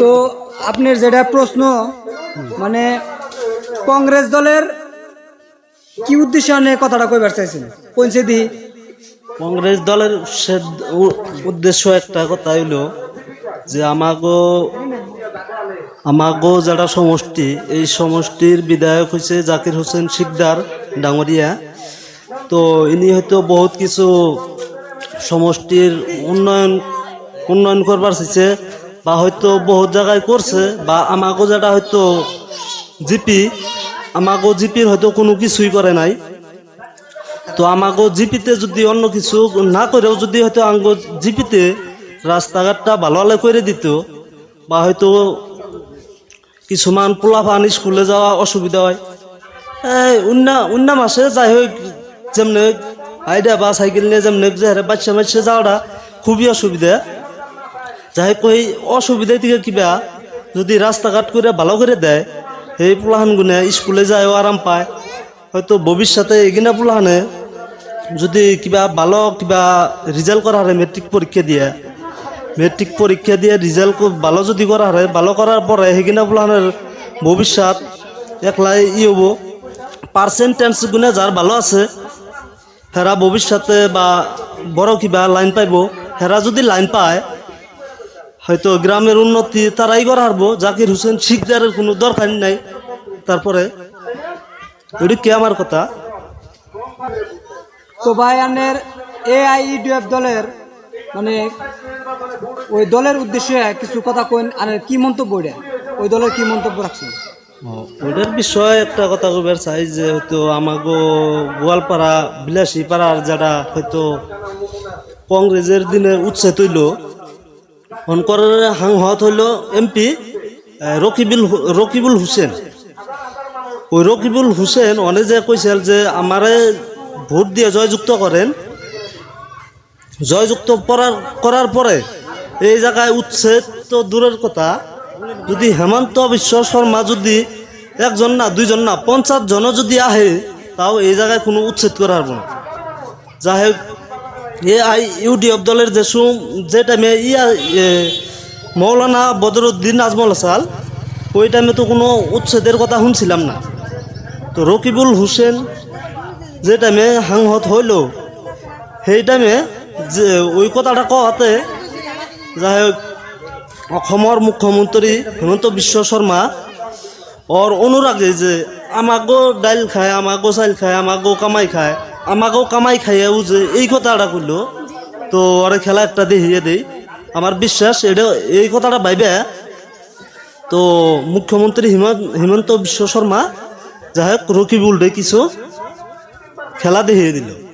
তো আপনার যেটা প্রশ্ন মানে কংগ্রেস দলের কি উদ্দেশ্য নিয়ে কথাটা কইবার চাইছেন? পৌঁছে দিই কংগ্রেস দলের উদ্দেশ্য একটা কথা হইল যে আমাগো আমাগো যারা সমষ্টি, এই সমষ্টির বিধায়ক হয়েছে জাকির হোসেন শিকদার ডাঙরিয়া। তো ইনি হয়তো বহুত কিছু সমষ্টির উন্নয়ন উন্নয়ন করবার চাইছে। বা হয়তো বহুত জায়গায় করছে, বা আমাগো যেটা হয়তো জিপি, আমাগো জিপির হয়তো কোনো কিছুই করে নাই। তো আমাগো জিপিতে যদি অন্য কিছু না করেও যদি হয়তো আঙ্গ জিপিতে রাস্তাঘাটটা ভালো করে দিত, বা হয়তো কিছুমান পোলাফান স্কুলে যাওয়া অসুবিধা হয়। এই অন্য অন্য মাসে যাই হোক, যেমনি আইডিয়া বা সাইকেল নিয়ে যেমনি যে বাচ্চা বাচ্চা যাওয়াটা খুবই অসুবিধা। যাই হোক, এই অসুবিধা থেকে কিবা যদি রাস্তাঘাট করে ভালো করে দেয়, সেই পোলাহান গুনে স্কুলে যায়ও আরাম পায়। হয়তো ভবিষ্যতে এগিনা পোলাহানে যদি কিবা ভালো কিবা রেজাল্ট করা হয় মেট্রিক পরীক্ষা দিয়ে। মেট্রিক পরীক্ষা দিয়ে রেজাল্ট ভালো যদি করা হয়, ভালো করার পরে সেগিনা পোলাহানের ভবিষ্যৎ একলাই ই হব। পার্সেন্টেন্স গুনে যার ভালো আছে, হেরা ভবিষ্যতে বা বড় কিবা লাইন পাইব। হেরা যদি লাইন পায় হয়তো গ্রামের উন্নতি তারাই করা হারবো। জাকির হোসেন শিকদারের কোনো দরকার নাই। তারপরে কে আমার কথা? তো ভাই আনের এআইইডিএফ দলের মানে ওই দলের উদ্দেশ্যে কিছু কথা কইন আর কি মন্তব্য এটা? ওই দলের কি মন্তব্য রাখছেন? ওইটার বিষয়ে একটা কথা কবার চাই যে হয়তো আমাগো গোয়ালপাড়া বিলাসী পাড়ার যারা হয়তো কংগ্রেসের দিনে উচ্ছেদ হইল অনকর হাংহত হইল এমপি রকিবুল হু- রকিবুল হুসেন। ওই রকিবুল হুসেন অনে যে কইছিল যে আমারে ভোট দিয়ে জয়যুক্ত করেন, জয়যুক্ত করার করার পরে এই জায়গায় উচ্ছেদ তো দূরের কথা, যদি হেমন্ত বিশ্ব শর্মা যদি একজন না, দুইজন না, পঞ্চাশ জনও যদি আহে, তাও এই জায়গায় কোনো উচ্ছেদ করা হবে না। যাই এ আই ইউডিএফ দলের যে সুম, যে টাইমে ইয়া মৌলানা বদরুদ্দিন আজমল হাসাল ওই টাইমে তো কোনো উচ্ছেদের কথা শুনছিলাম না। তো রকিবুল হোসেন যে টাইমে হাংহত হইল, সেই টাইমে যে, ওই কথাটা কওয়াতে যাই হোক, অসমৰ মুখ্যমন্ত্ৰী হিমন্ত বিশ্ব শৰ্মা ওর অনুরাগে যে, আমাগো ডাইল খায়, আমাগো চাইল খায়, আমাগো কামাই খায় আমাগো কামাই খাইয়াও যে এই কথা এটা করল তো ওরে খেলা একটা দেখিয়ে দেই। আমার বিশ্বাস এটা, এই কথাটা ভাইবে। তো মুখ্যমন্ত্রী হিমন্ত হিমন্ত বিশ্ব শর্মা, যাই হোক, রকিবুল ডে কিছু। খেলা দেখিয়ে দিল।